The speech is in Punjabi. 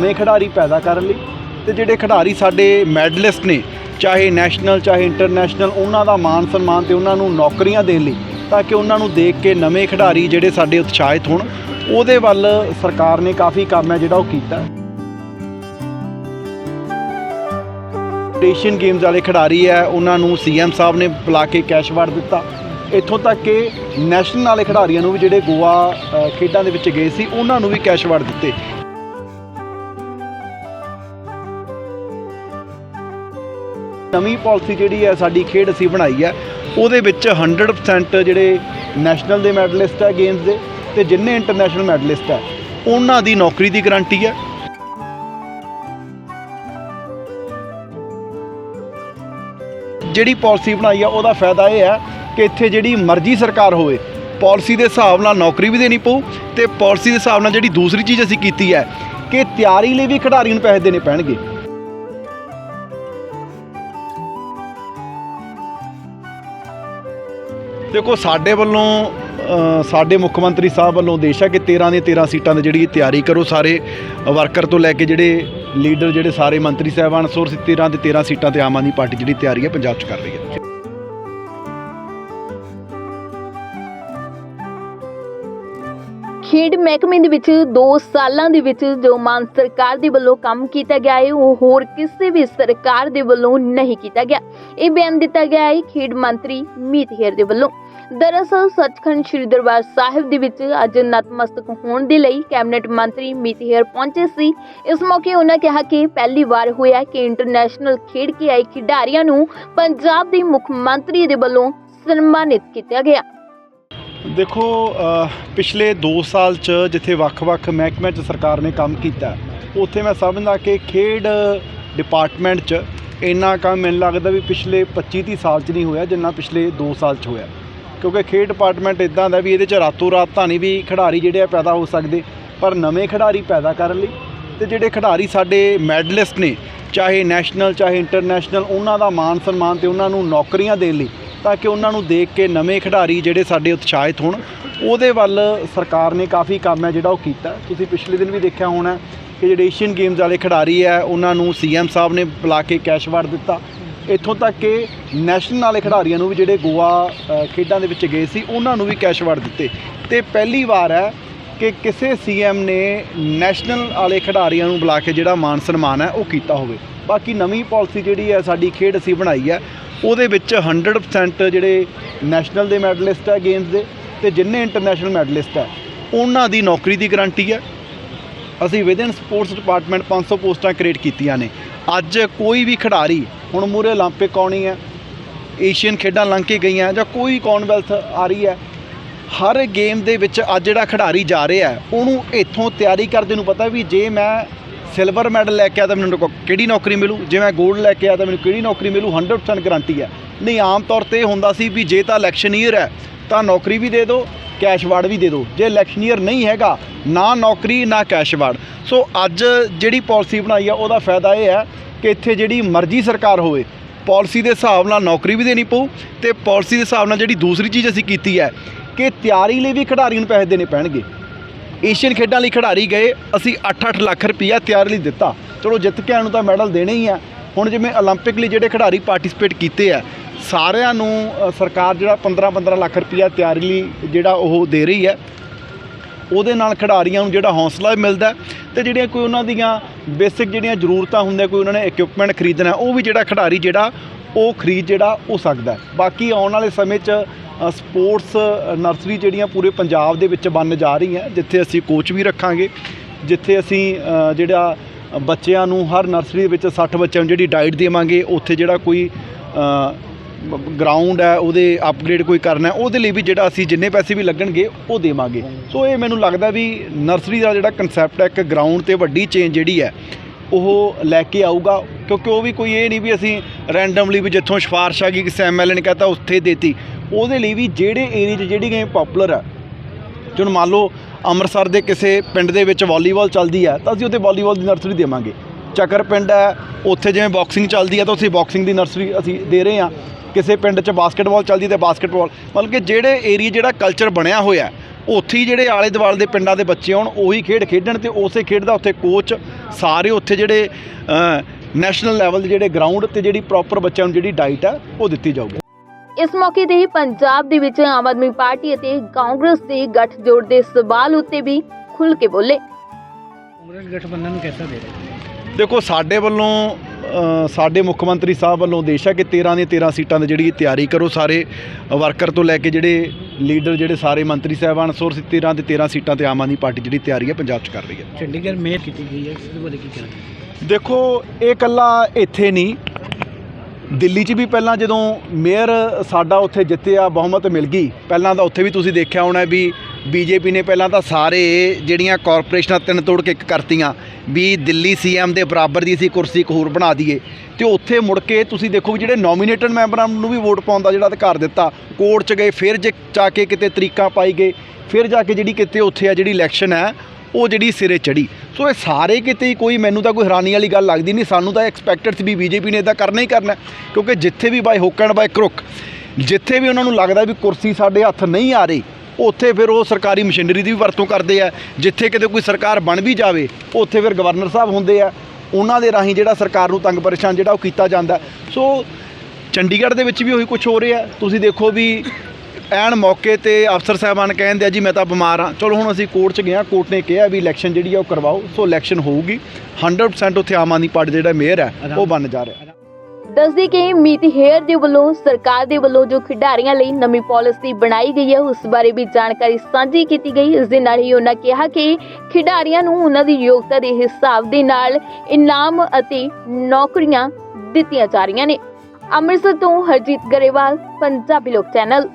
ਨਵੇਂ ਖਿਡਾਰੀ ਪੈਦਾ ਕਰਨ ਲਈ ਤੇ ਜਿਹੜੇ ਖਿਡਾਰੀ ਸਾਡੇ ਮੈਡਲਿਸਟ ਨੇ, ਚਾਹੇ ਨੈਸ਼ਨਲ, ਚਾਹੇ ਇੰਟਰਨੈਸ਼ਨਲ, ਉਹਨਾਂ ਦਾ ਮਾਣ ਸਨਮਾਨ ਤੇ ਉਹਨਾਂ ਨੂੰ ਨੌਕਰੀਆਂ ਦੇਣ ਲਈ ਤਾਂ ਕਿ ਉਹਨਾਂ ਨੂੰ ਦੇਖ ਕੇ ਨਵੇਂ ਖਿਡਾਰੀ ਜਿਹੜੇ ਸਾਡੇ ਉਤਸ਼ਾਹਿਤ ਹੋਣ, ਉਹਦੇ ਵੱਲ ਸਰਕਾਰ ਨੇ ਕਾਫੀ ਕੰਮ ਹੈ ਜਿਹੜਾ ਉਹ ਕੀਤਾ। ਏਸ਼ੀਅਨ ਗੇਮਸ ਵਾਲੇ ਖਿਡਾਰੀ ਹੈ, ਉਹਨਾਂ ਨੂੰ ਸੀਐਮ ਸਾਹਿਬ ਨੇ ਬੁਲਾ ਕੇ ਕੈਸ਼ ਅਵਾਰਡ ਦਿੱਤਾ। ਇੱਥੋਂ ਤੱਕ ਕਿ ਨੈਸ਼ਨਲ ਵਾਲੇ ਖਿਡਾਰੀਆਂ ਨੂੰ ਵੀ ਜਿਹੜੇ ਗੋਆ ਖੇਡਾਂ ਦੇ ਵਿੱਚ ਗਏ ਸੀ, ਉਹਨਾਂ ਨੂੰ ਵੀ ਕੈਸ਼ ਅਵਾਰਡ ਦਿੱਤੇ। ਨਵੀਂ ਪਾਲਿਸੀ ਜਿਹੜੀ ਹੈ, ਸਾਡੀ ਖੇਡ ਅਸੀਂ ਬਣਾਈ ਹੈ, ਉਹਦੇ ਵਿੱਚ 100% ਜਿਹੜੇ ਨੈਸ਼ਨਲ ਦੇ ਮੈਡਲਿਸਟ ਹੈ ਗੇਮਸ ਦੇ ਤੇ ਜਿੰਨੇ ਇੰਟਰਨੈਸ਼ਨਲ ਮੈਡਲਿਸਟ ਹੈ, ਉਹਨਾਂ ਦੀ ਨੌਕਰੀ ਦੀ ਗਾਰੰਟੀ ਹੈ। ਜਿਹੜੀ ਪਾਲਿਸੀ ਬਣਾਈ ਆ ਉਹਦਾ ਫਾਇਦਾ ਇਹ ਹੈ ਕਿ ਇੱਥੇ ਜਿਹੜੀ ਮਰਜ਼ੀ ਸਰਕਾਰ ਹੋਵੇ, ਪਾਲਿਸੀ ਦੇ ਹਿਸਾਬ ਨਾਲ ਨੌਕਰੀ ਵੀ ਦੇਣੀ ਪਊ ਤੇ ਪਾਲਿਸੀ ਦੇ ਹਿਸਾਬ ਨਾਲ ਜਿਹੜੀ ਦੂਸਰੀ ਚੀਜ਼ ਅਸੀਂ ਕੀਤੀ ਹੈ ਕਿ ਤਿਆਰੀ ਲਈ ਵੀ ਖਿਡਾਰੀ ਨੂੰ ਪੈਸੇ ਦੇਣੇ ਪੈਣਗੇ। ਦੇਖੋ, ਸਾਡੇ ਵੱਲੋਂ ਸਾਡੇ ਮੁੱਖ ਮੰਤਰੀ ਸਾਹਿਬ ਵੱਲੋਂ ਦੇਸ਼ ਹੈ ਕਿ 13 ਦੀਆਂ 13 ਸੀਟਾਂ ਦੀ ਜਿਹੜੀ ਤਿਆਰੀ ਕਰੋ, ਸਾਰੇ ਵਰਕਰ ਤੋਂ ਲੈ ਕੇ ਜਿਹੜੇ ਲੀਡਰ, ਜਿਹੜੇ ਸਾਰੇ ਮੰਤਰੀ ਸਾਹਿਬਾਨ ਸੋਰ 13 ਦੇ 13 ਸੀਟਾਂ ਤੇ ਆਮ ਆਦਮੀ ਪਾਰਟੀ ਜਿਹੜੀ ਤਿਆਰੀ ਹੈ, ਪੰਜਾਬ 'ਚ ਕਰ ਰਹੀ ਹੈ। ਖੇਡ ਮਹਿਕਮੇ ਦੇ ਵਿੱਚ 2 ਸਾਲਾਂ ਦੇ ਵਿੱਚ ਜੋ ਮਾਨ ਸਰਕਾਰ ਦੇ ਵੱਲੋਂ ਕੰਮ ਕੀਤਾ ਗਿਆ ਹੈ, ਉਹ ਹੋਰ ਕਿਸੇ ਵੀ ਸਰਕਾਰ ਦੇ ਵੱਲੋਂ ਨਹੀਂ ਕੀਤਾ ਗਿਆ। ਇਹ ਬਿਆਨ ਦਿੱਤਾ ਗਿਆ ਹੈ ਖੇਡ ਮੰਤਰੀ ਮੀਤ ਹੇਰ ਦੇ ਵੱਲੋਂ। ਦਰਅਸਲ, ਸੱਚਖੰਡ ਸ੍ਰੀ ਦਰਬਾਰ ਸਾਹਿਬ ਦੇ ਵਿੱਚ ਅੱਜ ਨਤਮਸਤਕ ਹੋਣ ਦੇ ਲਈ ਕੈਬਨਿਟ ਮੰਤਰੀ ਮੀਤ ਹੇਰ ਪਹੁੰਚੇ ਸੀ। ਇਸ ਮੌਕੇ ਉਹਨਾਂ ਕਿਹਾ ਕਿ ਪਹਿਲੀ ਵਾਰ ਹੋਇਆ ਕਿ ਇੰਟਰਨੈਸ਼ਨਲ ਖੇਡ ਕੇ ਆਏ ਖਿਡਾਰੀਆਂ ਨੂੰ ਪੰਜਾਬ ਦੇ ਮੁੱਖ ਮੰਤਰੀ ਦੇ ਵੱਲੋਂ ਸਨਮਾਨਿਤ ਕੀਤਾ ਗਿਆ। ਦੇਖੋ ਪਿਛਲੇ 2 ਸਾਲ ਚ ਜਿੱਥੇ ਵੱਖ-ਵੱਖ ਮਹਿਕਮਿਆਂ ਚ ਸਰਕਾਰ ਨੇ ਕੰਮ ਕੀਤਾ, ਉੱਥੇ ਮੈਂ ਸਮਝਦਾ ਕਿ ਖੇਡ ਡਿਪਾਰਟਮੈਂਟ ਚ ਇੰਨਾ ਕੰਮ ਮੈਨੂੰ ਲੱਗਦਾ ਵੀ ਪਿਛਲੇ 25-30 ਸਾਲ ਚ ਨਹੀਂ ਹੋਇਆ, ਜਿੰਨਾ ਪਿਛਲੇ 2 ਸਾਲ ਚ ਹੋਇਆ। ਕਿਉਂਕਿ ਖੇਡ ਡਿਪਾਰਟਮੈਂਟ ਇਦਾਂ ਦਾ ਵੀ ਇਹਦੇ ਚ ਰਾਤੋਂ ਰਾਤ ਤਾਂ ਨਹੀਂ ਵੀ ਖਿਡਾਰੀ ਜਿਹੜੇ ਆ ਪੈਦਾ ਹੋ ਸਕਦੇ, ਪਰ ਨਵੇਂ ਖਿਡਾਰੀ ਪੈਦਾ ਕਰਨ ਲਈ ਤੇ ਜਿਹੜੇ ਖਿਡਾਰੀ ਸਾਡੇ ਮੈਡਲਿਸਟ ਨੇ, ਚਾਹੇ ਨੈਸ਼ਨਲ, ਚਾਹੇ ਇੰਟਰਨੈਸ਼ਨਲ, ਉਹਨਾਂ ਦਾ ਮਾਣ ਸਨਮਾਨ ਤੇ ਉਹਨਾਂ ਨੂੰ ਨੌਕਰੀਆਂ ਦੇਣ ਲਈ ਤਾਂ ਕਿ ਉਹਨਾਂ ਨੂੰ ਦੇਖ ਕੇ ਨਵੇਂ ਖਿਡਾਰੀ ਜਿਹੜੇ ਸਾਡੇ ਉਤਸ਼ਾਹਿਤ ਹੋਣ, ਉਹਦੇ ਵੱਲ ਸਰਕਾਰ ਨੇ ਕਾਫੀ ਕੰਮ ਹੈ ਜਿਹੜਾ ਉਹ ਕੀਤਾ। ਤੁਸੀਂ ਪਿਛਲੇ ਦਿਨ ਵੀ ਦੇਖਿਆ ਹੋਣਾ ਕਿ ਜਿਹੜੇ ਏਸ਼ੀਅਨ ਗੇਮਜ਼ ਵਾਲੇ ਖਿਡਾਰੀ ਹੈ, ਉਹਨਾਂ ਨੂੰ ਸੀਐਮ ਸਾਹਿਬ ਨੇ ਬੁਲਾ ਕੇ ਕੈਸ਼ ਅਵਾਰਡ ਦਿੱਤਾ। ਇੱਥੋਂ ਤੱਕ ਕਿ ਨੈਸ਼ਨਲ ਵਾਲੇ ਖਿਡਾਰੀਆਂ ਨੂੰ ਵੀ ਜਿਹੜੇ ਗੋਆ ਖੇਡਾਂ ਦੇ ਵਿੱਚ ਗਏ ਸੀ, ਉਹਨਾਂ ਨੂੰ ਵੀ ਕੈਸ਼ ਅਵਾਰਡ ਦਿੱਤੇ। ਤੇ ਪਹਿਲੀ ਵਾਰ ਹੈ ਕਿ ਕਿਸੇ ਸੀਐਮ ਨੇ ਨੈਸ਼ਨਲ ਵਾਲੇ ਖਿਡਾਰੀਆਂ ਨੂੰ ਬੁਲਾ ਕੇ ਜਿਹੜਾ ਮਾਨ ਸਨਮਾਨ ਹੈ, ਉਹ ਕੀਤਾ ਹੋਵੇ। ਬਾਕੀ ਨਵੀਂ ਪਾਲਿਸੀ ਜਿਹੜੀ ਹੈ, ਸਾਡੀ ਖੇਡ ਅਸੀਂ ਬਣਾਈ ਹੈ ਉਹਦੇ ਵਿੱਚ 100% ਜਿਹੜੇ ਨੈਸ਼ਨਲ ਦੇ ਮੈਡਲਿਸਟ ਹੈ ਗੇਮਸ ਦੇ ਤੇ ਜਿੰਨੇ ਇੰਟਰਨੈਸ਼ਨਲ ਮੈਡਲਿਸਟ ਹੈ ਉਹਨਾਂ ਦੀ ਨੌਕਰੀ ਦੀ ਗਾਰੰਟੀ ਹੈ ਅਸੀਂ ਵਿਦਨ ਸਪੋਰਟਸ ਡਿਪਾਰਟਮੈਂਟ 500 ਪੋਸਟਾਂ ਕ੍ਰੀਏਟ ਕੀਤੀਆਂ ਨੇ ਅੱਜ ਕੋਈ ਵੀ ਖਿਡਾਰੀ ਹੁਣ ਮੂਰੇ 올림픽 ਆਉਣੀ ਹੈ ਏਸ਼ੀਅਨ ਖੇਡਾਂ ਲੰਘ ਕੇ ਗਈਆਂ ਜਾਂ ਕੋਈ ਕਾਮਨਵੈਲਥ ਆ ਰਹੀ ਹੈ ਹਰ ਗੇਮ ਦੇ ਵਿੱਚ ਅੱਜ ਜਿਹੜਾ ਖਿਡਾਰੀ ਜਾ ਰਿਹਾ ਹੈ, ਉਹਨੂੰ ਇੱਥੋਂ ਤਿਆਰੀ ਕਰਦੇ ਨੂੰ ਪਤਾ ਵੀ ਜੇ ਮੈਂ ਸਿਲਵਰ ਮੈਡਲ ਲੈ ਕੇ ਆ ਤਾਂ ਮੈਨੂੰ ਕਿਹੜੀ ਨੌਕਰੀ ਮਿਲੂ? ਜੇ ਮੈਂ 골ਡ ਲੈ ਕੇ ਆ ਤਾਂ ਮੈਨੂੰ ਕਿਹੜੀ ਨੌਕਰੀ ਮਿਲੂ? 100% ਗਾਰੰਟੀ ਹੈ। ਨਹੀਂ, ਆਮ ਤੌਰ ਤੇ ਇਹ ਹੁੰਦਾ ਸੀ ਵੀ ਜੇ ਤਾਂ ਇਲੈਕਸ਼ਨ ਈਅਰ ਹੈ, ਤਾਂ ਨੌਕਰੀ ਵੀ ਦੇ ਦਿਓ ਕੈਸ਼ ਅਵਾਰਡ ਵੀ ਦੇ ਦਿਓ ਜੇ ਇਲੈਕਸ਼ਨ ਈਅਰ ਨਹੀਂ ਹੈਗਾ, ਨਾ ਨੌਕਰੀ, ਨਾ ਕੈਸ਼ ਅਵਾਰਡ ਸੋ ਅੱਜ ਜਿਹੜੀ ਪਾਲਿਸੀ ਬਣਾਈ ਆ, ਉਹਦਾ ਫਾਇਦਾ ਇਹ ਹੈ ਕਿ ਇੱਥੇ ਜਿਹੜੀ ਮਰਜ਼ੀ ਸਰਕਾਰ ਹੋਵੇ ਪਾਲਿਸੀ ਦੇ ਹਿਸਾਬ ਨਾਲ ਨੌਕਰੀ ਵੀ ਦੇਣੀ ਪਊ ਤੇ ਪਾਲਿਸੀ ਦੇ ਹਿਸਾਬ ਨਾਲ ਜਿਹੜੀ ਦੂਸਰੀ ਚੀਜ਼ ਅਸੀਂ ਕੀਤੀ ਹੈ, ਕਿ ਤਿਆਰੀ ਲਈ ਵੀ ਖਿਡਾਰੀਆਂ ਨੂੰ ਪੈਸੇ ਦੇਣੇ ਪੈਣਗੇ। ਏਸ਼ੀਅਨ ਖੇਡਾਂ ਲਈ ਖਿਡਾਰੀ ਗਏ ਅਸੀਂ 8-8 ਲੱਖ ਰੁਪਈਆ ਤਿਆਰੀ ਲਈ ਦਿੱਤਾ ਚਲੋ ਜਿੱਤ ਕੇ ਆਉਣ ਨੂੰ ਤਾਂ ਮੈਡਲ ਦੇਣੇ ਹੀ ਆ ਹੁਣ ਜਿਵੇਂ 올림픽 ਲਈ ਜਿਹੜੇ ਖਿਡਾਰੀ ਪਾਰਟਿਸਿਪੇਟ ਕੀਤੇ ਆ ਸਾਰਿਆਂ ਨੂੰ ਅ, ਸਰਕਾਰ ਜਿਹੜਾ 15-15 ਲੱਖ ਰੁਪਈਆ ਤਿਆਰੀ ਲਈ ਜਿਹੜਾ ਉਹ ਦੇ ਰਹੀ ਹੈ ਉਹਦੇ ਨਾਲ ਖਿਡਾਰੀਆਂ ਨੂੰ ਜਿਹੜਾ ਹੌਸਲਾ ਵੀ ਮਿਲਦਾ ਹੈ ਤੇ ਜਿਹੜੀਆਂ ਕੋਈ ਉਹਨਾਂ ਦੀਆਂ ਬੇਸਿਕ ਜਿਹੜੀਆਂ ਜ਼ਰੂਰਤਾਂ ਹੁੰਦੀਆਂ ਕੋਈ ਉਹਨਾਂ ਨੇ ਇਕਵਿਪਮੈਂਟ ਖਰੀਦਣਾ ਉਹ ਵੀ ਜਿਹੜਾ ਖਿਡਾਰੀ ਜਿਹੜਾ ਉਹ ਖਰੀਦ ਜਿਹੜਾ ਹੋ ਸਕਦਾ ਹੈ। ਬਾਕੀ ਆਉਣ ਵਾਲੇ ਸਮੇਂ 'ਚ ਅ, ਸਪੋਰਟਸ ਨਰਸਰੀ ਜਿਹੜੀਆਂ ਪੂਰੇ ਪੰਜਾਬ ਦੇ ਵਿੱਚ ਬਣਨ ਜਾ ਰਹੀਆਂ, ਜਿੱਥੇ ਅਸੀਂ ਕੋਚ ਵੀ ਰੱਖਾਂਗੇ, ਜਿੱਥੇ ਅਸੀਂ ਜਿਹੜਾ ਬੱਚਿਆਂ ਨੂੰ ਹਰ ਨਰਸਰੀ ਦੇ ਵਿੱਚ 60 ਬੱਚਿਆਂ ਨੂੰ ਜਿਹੜੀ ਡਾਈਟ ਦੇਵਾਂਗੇ, ਉੱਥੇ ਜਿਹੜਾ ਕੋਈ ਗਰਾਊਂਡ ਹੈ, ਉਹਦੇ ਅਪਗ੍ਰੇਡ ਕੋਈ ਕਰਨਾ ਉਹਦੇ ਲਈ ਵੀ ਜਿਹੜਾ ਅਸੀਂ ਜਿੰਨੇ ਪੈਸੇ ਵੀ ਲੱਗਣਗੇ, ਉਹ ਦੇਵਾਂਗੇ। ਸੋ ਇਹ ਮੈਨੂੰ ਲੱਗਦਾ ਵੀ ਨਰਸਰੀ ਦਾ ਜਿਹੜਾ ਕਨਸੈਪਟ ਹੈ, ਇੱਕ ਗਰਾਊਂਡ ਤੇ ਵੱਡੀ ਚੇਂਜ ਜਿਹੜੀ ਹੈ ਉਹ ਲੈ ਕੇ ਆਊਗਾ, ਕਿਉਂਕਿ ਉਹ ਵੀ ਕੋਈ ਇਹ ਨਹੀਂ ਵੀ ਅਸੀਂ ਰੈਂਡਮਲੀ ਵੀ ਜਿੱਥੋਂ ਸਿਫਾਰਿਸ਼ ਆ ਗਈ, ਕਿਸੇ ਐਮਐਲਏ ਨੇ ਕਹਤਾ ਉੱਥੇ ਦੇਤੀ। ਉਹਦੇ ਲਈ ਵੀ ਜਿਹੜੇ ਏਰੀਆ 'ਚ ਜਿਹੜੀ ਗੇਮ ਪਪੂਲਰ ਹੈ ਹੁਣ ਮੰਨ ਲਓ ਅੰਮ੍ਰਿਤਸਰ ਦੇ ਕਿਸੇ ਪਿੰਡ ਦੇ ਵਿੱਚ ਵਾਲੀਬਾਲ ਚੱਲਦੀ ਹੈ ਤਾਂ ਅਸੀਂ ਉੱਥੇ ਵਾਲੀਬਾਲ ਦੀ ਨਰਸਰੀ ਦੇਵਾਂਗੇ। ਚੱਕਰ ਪਿੰਡ ਹੈ, ਉੱਥੇ ਜਿਵੇਂ ਬਾਕਸਿੰਗ ਚੱਲਦੀ ਹੈ ਤਾਂ ਉੱਥੇ ਬਾਕਸਿੰਗ ਦੀ ਨਰਸਰੀ ਅਸੀਂ ਦੇ ਰਹੇ ਹਾਂ ਕਿਸੇ ਪਿੰਡ 'ਚ ਬਾਸਕਟਬਾਲ ਚੱਲਦੀ ਹੈ ਤੇ ਬਾਸਕਟਬਾਲ ਮਤਲਬ ਕਿ ਜਿਹੜੇ ਏਰੀਆ ਜਿਹੜਾ ਕਲਚਰ ਬਣਿਆ ਹੋਇਆ ਉੱਥੇ ਹੀ ਜਿਹੜੇ ਆਲੇ ਦੁਆਲੇ ਦੇ ਪਿੰਡਾਂ ਦੇ ਬੱਚੇ ਹੋਣ ਉਹੀ ਖੇਡ ਖੇਡਣ ਤੇ ਉਸੇ ਖੇਡ ਦਾ ਉੱਥੇ ਕੋਚ ਸਾਰੇ ਉੱਥੇ ਜਿਹੜੇ ਨੈਸ਼ਨਲ ਲੈਵਲ ਦੇ ਜਿਹੜੇ ਗਰਾਊਂਡ ਤੇ ਜਿਹੜੀ ਪ੍ਰੋਪਰ ਬੱਚਿਆਂ ਨੂੰ ਜਿਹੜੀ ਡਾਈਟ ਆ ਉਹ ਦਿੱਤੀ ਜਾਊਗੀ। ਇਸ ਮੌਕੇ ਤੇ ਹੀ ਪੰਜਾਬ ਦੇ ਵਿੱਚ ਆਮ ਆਦਮੀ ਪਾਰਟੀ ਅਤੇ ਕਾਂਗਰਸ ਦੇ ਗੱਠਜੋੜ ਦੇ ਸਵਾਲ ਉੱਤੇ ਵੀ ਖੁੱਲ ਕੇ ਬੋਲੇ। ਕਾਂਗਰਸ ਗਠਬੰਧਨ ਨੂੰ ਕਿਹਦਾ ਦੇ ਦੇਖੋ ਸਾਡੇ ਵੱਲੋਂ ਸਾਡੇ ਮੁੱਖ ਮੰਤਰੀ ਸਾਹਿਬ ਵੱਲੋਂ ਦੇਸ਼ ਹੈ ਕਿ 13 ਦੀਆਂ 13 ਸੀਟਾਂ ਦੀ ਜਿਹੜੀ ਤਿਆਰੀ ਕਰੋ ਸਾਰੇ ਵਰਕਰ ਤੋਂ ਲੈ ਕੇ ਜਿਹੜੇ ਲੀਡਰ ਜਿਹੜੇ ਸਾਰੇ ਮੰਤਰੀ ਸਾਹਿਬਾਨ ਸੋਰ 13 ਤੇ 13 ਸੀਟਾਂ ਤੇ ਆਮ ਆਦਮੀ ਪਾਰਟੀ ਜਿਹੜੀ ਤਿਆਰੀ ਹੈ ਪੰਜਾਬ 'ਚ ਕਰ ਰਹੀ ਹੈ। ਚੰਡੀਗੜ੍ਹ ਮੇਅਰ ਕੀਤੀ ਗਈ ਹੈ ਇਸ ਬਾਰੇ ਕੀ ਕਹਿਣਾ? ਦੇਖੋ ਇਹ ਕੱਲਾ ਇੱਥੇ ਨਹੀਂ। ਦਿੱਲੀ 'ਚ ਵੀ ਪਹਿਲਾਂ ਜਦੋਂ ਮੇਅਰ ਸਾਡਾ ਉੱਥੇ ਜਿੱਤਿਆ ਬਹੁਮਤ ਮਿਲ ਗਈ ਪਹਿਲਾਂ ਤਾਂ ਉੱਥੇ ਵੀ ਤੁਸੀਂ ਦੇਖਿਆ ਹੋਣਾ ਵੀ ਬੀਜੇਪੀ ਨੇ ਪਹਿਲਾਂ ਤਾਂ ਸਾਰੇ ਜਿਹੜੀਆਂ ਕਾਰਪੋਰੇਸ਼ਨਾਂ ਤਿੰਨ ਤੋੜ ਕੇ ਇੱਕ ਕਰਤੀਆਂ, ਵੀ ਦਿੱਲੀ ਸੀਐਮ ਦੇ ਬਰਾਬਰ ਦੀ ਅਸੀਂ ਕੁਰਸੀ ਇੱਕ ਹੋਰ ਬਣਾ ਦਈਏ। ਤੇ ਉੱਥੇ ਮੁੜ ਕੇ ਤੁਸੀਂ ਦੇਖੋ ਵੀ ਜਿਹੜੇ ਨੋਮੀਨੇਟਡ ਮੈਂਬਰਾਂ ਨੂੰ ਵੀ ਵੋਟ ਪਾਉਣ ਦਾ ਜਿਹੜਾ ਅਧਿਕਾਰ ਦਿੱਤਾ, ਕੋਰਟ 'ਚ ਗਏ, ਫਿਰ ਜੇ ਜਾ ਕੇ ਕਿਤੇ ਤਰੀਕਾ ਪਾਈ ਗਏ, ਫਿਰ ਜਾ ਕੇ ਜਿਹੜੀ ਕਿਤੇ ਉੱਥੇ ਆ ਜਿਹੜੀ ਇਲੈਕਸ਼ਨ ਹੈ, ਉਹ ਜਿਹੜੀ ਸਿਰੇ ਚੜੀ ਸੋ ਇਹ ਸਾਰੇ ਕਿਤੇ ਕੋਈ ਮੈਨੂੰ ਤਾਂ ਕੋਈ ਹੈਰਾਨੀ ਵਾਲੀ ਗੱਲ ਲੱਗਦੀ ਨਹੀਂ, ਸਾਨੂੰ ਤਾਂ ਐਕਸਪੈਕਟਡ ਸੀ ਵੀ ਬੀਜੇਪੀ ਨੇ ਤਾਂ ਕਰਨਾ ਹੀ ਕਰਨਾ ਕਿਉਂਕਿ ਜਿੱਥੇ ਵੀ ਬਾਈ ਹੁੱਕ ਐਂਡ ਬਾਈ ਕਰੁੱਕ ਜਿੱਥੇ ਵੀ ਉਹਨਾਂ ਨੂੰ ਲੱਗਦਾ ਵੀ ਕੁਰਸੀ ਸਾਡੇ ਹੱਥ ਨਹੀਂ ਆ ਰਹੀ ਉੱਥੇ ਫਿਰ ਉਹ ਸਰਕਾਰੀ ਮਸ਼ੀਨਰੀ ਦੀ ਵੀ ਵਰਤੋਂ ਕਰਦੇ ਆ। ਜਿੱਥੇ ਕਿਤੇ ਕੋਈ ਸਰਕਾਰ ਬਣ ਵੀ ਜਾਵੇ ਉੱਥੇ ਫਿਰ ਗਵਰਨਰ ਸਾਹਿਬ ਹੁੰਦੇ ਆ। ਉਹਨਾਂ ਦੇ ਰਾਹੀਂ ਜਿਹੜਾ ਸਰਕਾਰ ਨੂੰ ਤੰਗ ਪਰੇਸ਼ਾਨ ਜਿਹੜਾ ਉਹ ਕੀਤਾ ਜਾਂਦਾ। ਸੋ ਚੰਡੀਗੜ੍ਹ ਦੇ ਵਿੱਚ ਵੀ ਉਹੀ ਕੁਝ ਹੋ ਰਿਹਾ। ਤੁਸੀਂ ਦੇਖੋ ਵੀ ਐਨ ਮੌਕੇ ਤੇ ਅਫਸਰ ਸਾਹਿਬਾਨ ਕਹਿੰਦੇ ਆ ਜੀ ਮੈਂ ਤਾਂ ਬਿਮਾਰ ਹਾਂ। ਚਲੋ ਹੁਣ ਅਸੀਂ ਕੋਰਟ 'ਚ ਗਏ ਹਾਂ। ਕੋਰਟ ਨੇ ਕਿਹਾ ਵੀ ਇਲੈਕਸ਼ਨ ਜਿਹੜੀ ਆ ਉਹ ਕਰਵਾਓ। ਸੋ ਇਲੈਕਸ਼ਨ ਹੋਊਗੀ। 100% ਉੱਥੇ ਆਮ ਆਦਮੀ ਪਾਰਟੀ ਦਾ ਜਿਹੜਾ ਮੇਅਰ ਹੈ ਉਹ ਬਣ ਜਾ ਰਿਹਾ। ਦੱਸਦੀ ਕਿ ਮੀਤ ਹੇਅਰ ਦੇ ਵੱਲੋਂ, ਸਰਕਾਰ ਦੇ ਵੱਲੋਂ ਜੋ ਖਿਡਾਰੀਆਂ ਲਈ ਨਵੀਂ ਪਾਲਿਸੀ ਬਣਾਈ ਗਈ ਹੈ, ਉਸ ਬਾਰੇ ਵੀ ਜਾਣਕਾਰੀ ਸਾਂਝੀ ਕੀਤੀ ਗਈ। ਇਸ ਦੇ ਨਾਲ ਹੀ ਉਹਨਾਂ ਕਿਹਾ ਕਿ ਖਿਡਾਰੀਆਂ ਨੂੰ ਉਹਨਾਂ ਦੀ ਯੋਗਤਾ ਦੇ ਹਿਸਾਬ ਦੇ ਨਾਲ ਇਨਾਮ ਅਤੇ ਨੌਕਰੀਆਂ ਦਿੱਤੀਆਂ ਜਾ ਰਹੀਆਂ ਨੇ। ਅੰਮ੍ਰਿਤਸਰ ਤੋਂ ਹਰਜੀਤ ਗਰੇਵਾਲ, ਪੰਜਾਬੀ ਲੋਕ ਚੈਨਲ।